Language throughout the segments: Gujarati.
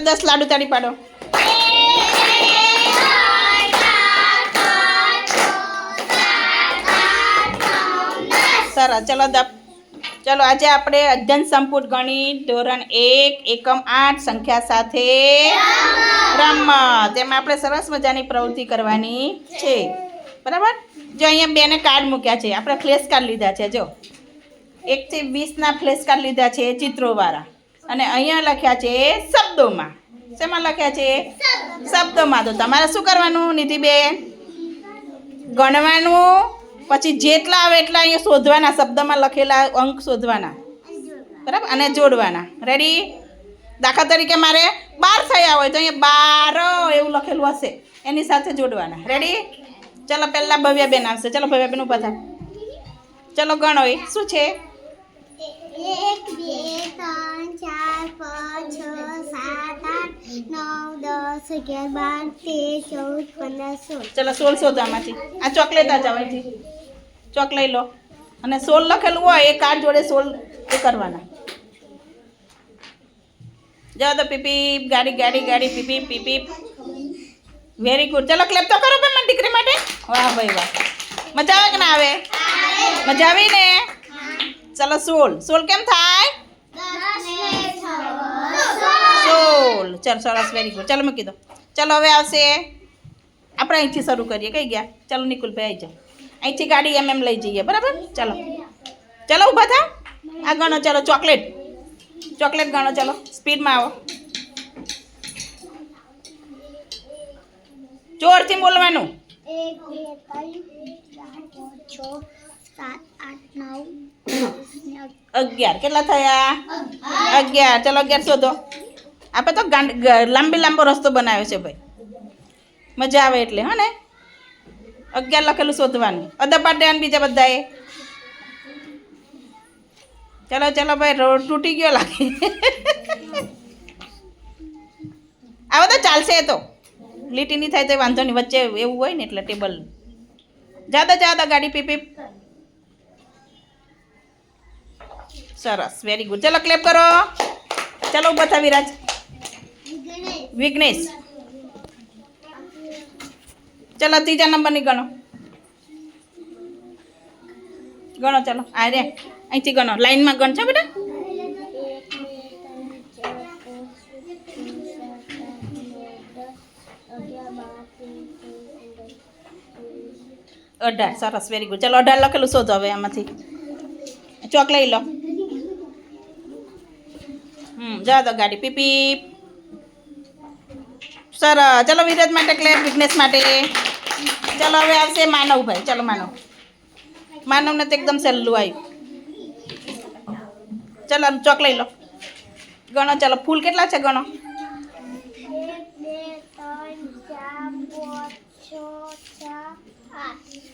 દસ લાડુ તાળી પાડો. સરસ, ચલો ચલો, આજે આપણે અધ્યયન સંપુટ ગણિત, ધોરણ એક, એકમ આઠ, સંખ્યા સાથે રમત. તેમાં આપણે સરસ મજાની પ્રવૃત્તિ કરવાની છે. બરાબર? જો અહીંયા બેને કાર્ડ મૂક્યા છે. આપણે ફ્લેશ કાર્ડ લીધા છે, જો. એકથી વીસના ફ્લેશ કાર્ડ લીધા છે, ચિત્રોવાળા. અને અહીંયા લખ્યા છે શબ્દોમાં. શેમાં લખ્યા છે? શબ્દોમાં. તો તમારે શું કરવાનું, નીતિબેન? ગણવાનું. પછી જેટલા આવે એટલા અહીંયા શોધવાના, શબ્દમાં લખેલા અંક શોધવાના. બરાબર? અને જોડવાના. રેડી દાખલા તરીકે મારે બાર થયા હોય તો અહીંયા બાર એવું લખેલું હશે. એની સાથે જોડવાના. રેડી ચલો, પહેલાં ભવ્યાબેન આવશે. ચલો, ભવ્યાબેન ઊભા થાય. ચલો ગણો શું છે? એક બે ત્રણ ચાર પાંચ છ સાત આઠ નવ દસ અગિયાર બાર તેર ચૌદ પંદર સોળ. ચલો સોળ શોધો આમાંથી. આ ચોકલેટ આ જાવ અહીંથી. ચોક લઈ લો. અને સોળ લખેલું હોય એ કાર્ડ જોડે સોળ એ કરવાના. જાઓ તો પીપીપ ગાડી ગાડી ગાડી પીપીપ પીપીપ. વેરી ગુડ ચલો ક્લેપ તો કરો પણ દીકરી માટે. વાહ ભાઈ વાહ. મજા આવે કે ના આવે? મજા આવી ને ચલો સોળ સોળ કેમ થાય સોળ ચાલ સરસ વેરી ગુડ ચાલો મૂકી દો ચાલો હવે આવશે આપણે અહીંથી શરૂ કરીએ કઈ ગયા ચાલો નિકુલભાઈ આવી જાઓ અહીંથી ગાડી એમ એમ લઈ જઈએ બરાબર ચાલો ચાલો ઊભા થાવ આ ગણો ચાલો ચોકલેટ ચોકલેટ ગણો ચાલો સ્પીડમાં આવો જોરથી બોલવાનું અગિયાર. કેટલા થયા? અગિયાર. ચાલો અગિયાર શોધો. આપણે તો લાંબી લાંબો રસ્તો બનાવ્યો છે ભાઈ. મજા આવે એટલે હા ને? અગિયાર લખેલું શોધવાનું. અદા પાટે બીજા બધાએ. ચાલો ચાલો ભાઈ રોડ તૂટી ગયો લાગે. આવો તો ચાલશે એ તો. લીટી નહીં થાય તો વાંધો નહીં. વચ્ચે એવું હોય ને એટલે ટેબલ. જાદા જાદા ગાડી પીપ. સરસ. વેરી ગુડ ચલો ક્લેપ કરો. ચલો થા વિરાજ. વિઘ્નેશ. ચલો ત્રીજા નંબરની ગણો. ગણો ચલો. આ રે. અહીંથી ગણો. લાઈનમાં ગણ છો બેટા? અઢાર. સરસ. વેરી ગુડ ચલો અઢાર લખેલું શોધો હવે આમાંથી. ચોક લઈ લો. હમ જા દો ગાડી. પીપી સર ચલો વિરાજ માટે ક્લેપ વિઘ્નેશ માટે. ચલો, હવે આવશે માનવ ભાઈ ચલો, માનવ. માનવને તો એકદમ સહેલું આવ્યું. ચલો ચોક લઈ લો. ગણો, ચલો. ફૂલ કેટલા છે ગણો?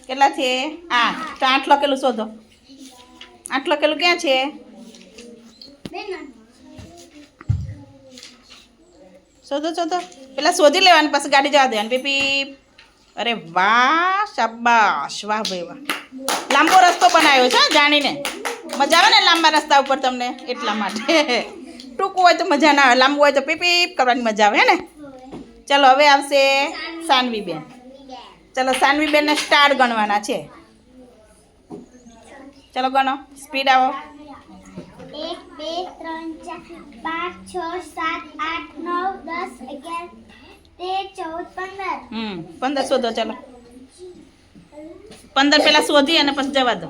કેટલા છે? આઠ. તો આઠ લખેલું શોધો. આઠ લખેલું ક્યાં છે? શોધો શોધો. પેલા શોધી લેવાની પછી ગાડી જવા દેવાની. પીપી. અરે વાહ શાબાશ. વાહ ભાઈ વાહ. લાંબો રસ્તો બનાવ્યો છે હો, જાણીને. મજા આવે ને લાંબા રસ્તા ઉપર તમને? એટલા માટે. ટૂંકું હોય તો મજા ના આવે લાંબુ હોય તો પીપીપ કરવાની મજા આવે ને? ચલો હવે આવશે સાનવી બેન ચલો સાનવી બેનને સ્ટાર ગણવાના છે. ચલો ગણો. સ્પીડ આવો. એક, બે, ત્રણ, ચાર, પાંચ, છ, સાત, આઠ, નવ, દસ, અગિયાર તેર ચૌદ, પંદર. હમ, પંદર શોધો, ચાલો. પંદર પેલા શોધી અને પછી જવા દો.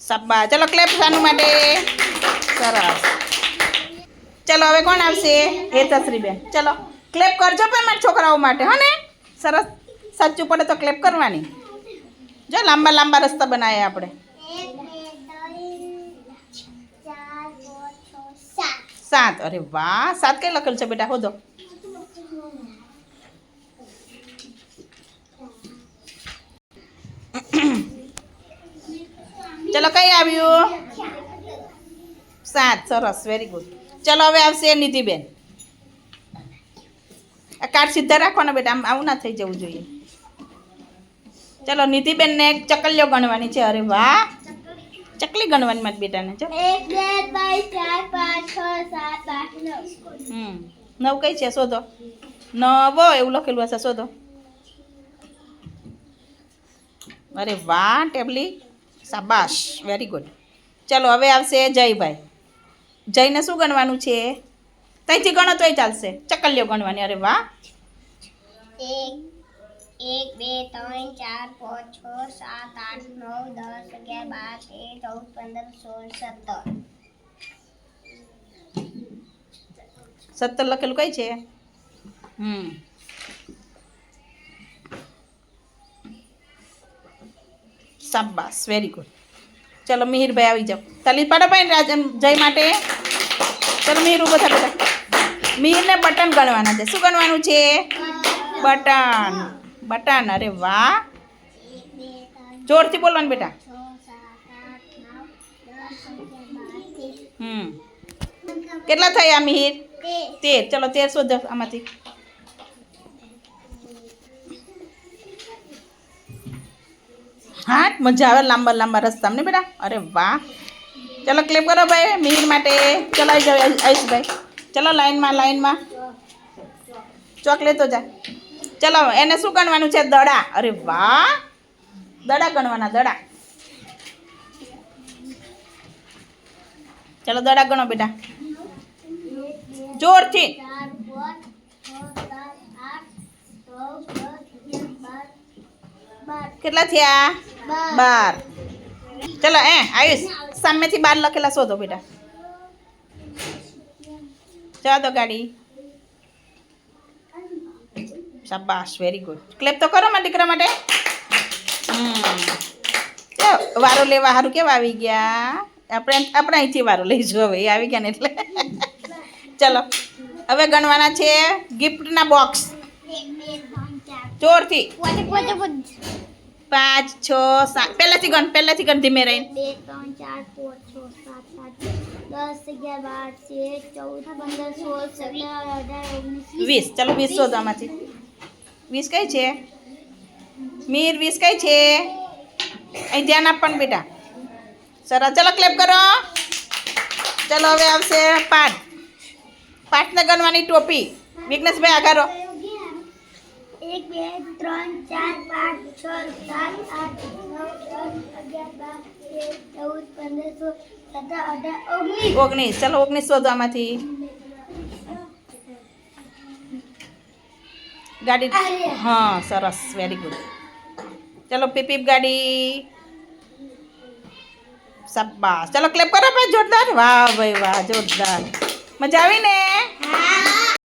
સબ્બા ચલો ક્લેપ સાનું માટે. સરસ. ચલો, હવે કોણ આવશે? હેતશ્રી બેન ચલો ક્લેપ કરજો પણ મારા છોકરાઓ માટે, હો ને? સરસ. સાચું પડે તો ક્લેપ કરવાની. જો લાંબા લાંબા રસ્તા બનાવ્યા આપણે. સાત. અરે વાહ, સાત કઈ લખેલું છે બેટા? હોદો ચલો, કઈ આવ્યું? સાત. સરસ વેરી ગુડ ચલો, હવે આવશે નિધિબેન. આ કાર્ડ સીધા રાખવાના બેટા, આમ આવું ના થઈ જવું જોઈએ. ચલો નિધિબેનને એક ચકલીઓ ગણવાની છે. અરે વાહ. ચકલી ગણવાની મારી બેટાને જો એક બે ત્રણ ચાર પાંચ છ સાત આઠ નવ. હમ. નવ કઈ છે? શોધો. નવો એવું લખેલું હશે શોધો. અરે વાહ ટેબલી. શાબાશ. વેરી ગુડ ચલો હવે આવશે જયભાઈ. જયને શું ગણવાનું છે? ત્યાંથી ગણો તોય ચાલશે. ચકલીઓ ગણવાની અરે વાહ. એક બે ત્રણ ચાર પાંચ છ સાત આઠ નવ દસ અગિયાર બાર તેર ચૌદ પંદર સોળ સત્તર. સત્તર લખેલું કઈ છે? હમ. શાબાશ વેરી ગુડ ચલો મિહિરભાઈ આવી જાઓ. તલી પાડો ભાઈ રાજ જય માટે. ચલો મિહિર ઊભો થા બેટા. મિહિરને બટન ગણવાના છે. શું ગણવાનું છે? બટન. બટન અરે વાહ. જોરથી બોલવાનું બેટા. હમ. કેટલા થયા મિહિર? તેર. ચલો, તેર શોધો આમાંથી. હા મજા આવે લાંબા લાંબા રસ્તા ને બેટા? અરે વાહ. ચલો ક્લેપ કરો ભાઈ, મિહિર માટે. ચલો આવી જાઓ, આયુષભાઈ. ચલો, લાઈનમાં લાઈનમાં. ચોક લેતો જા. ચલો, એને શું ગણવાનું છે? દડા. અરે વાહ! દડા ગણવાના, દડા. ચલો, દડા ગણો બેટા. જોરથી. કેટલા થયા? બાર. ચલો, એ, આયુષ, સામેથી બાર લખેલા શોધો બેટા. ચાલો ગાડી. શાબાશ વેરી ગુડ ક્લેપ તો કરો મારા દીકરા માટે. વારો લેવા સારું કેવા આવી ગયા? આપણે આપણે અહીંથી વારો લઈશું હવે આવી ગયા ને એટલે. ચલો હવે ગણવાના છે ગિફ્ટના બોક્સ. એક બે ત્રણ ચાર જોરથી. પોતે પોતે પોતે. પાંચ છ સાત. પહેલાથી ગણ પહેલાથી ગણ ધીમે રહીને. બે ત્રણ ચાર પાંચ છ સાત આઠ દસ અગિયાર બાર તેર ચૌદ પંદર સોળ સત્તર અઢાર ઓગણીસ વીસ. ચાલો વીસ શોધો આમાંથી. વીસ કઈ છે? મીર વીસ કઈ છે? અહીં ધ્યાન આપવાનું બેટા. સરસ. ચલો ક્લેપ કરો. ચલો હવે આવશે પાઠ. પાઠને ગણવાની ટોપી. વિઘ્નેશભાઈ આગારો એક બે ત્રણ ચાર પાંચ છ સાત આઠ નવ દસ અગિયાર બાર તેર ચૌદ પંદર સોળ સત્તર અઢાર ઓગણીસ. ઓગણીસ. ચલો ઓગણીસ શોધો આમાંથી. ગાડી હા સરસ વેરી ગુડ ચલો પીપીપ ગાડી. શાબાશ. ચલો ક્લેપ કરો ભાઈ જોરદાર. વાહ ભાઈ વાહ જોરદાર. મજા આવી ને?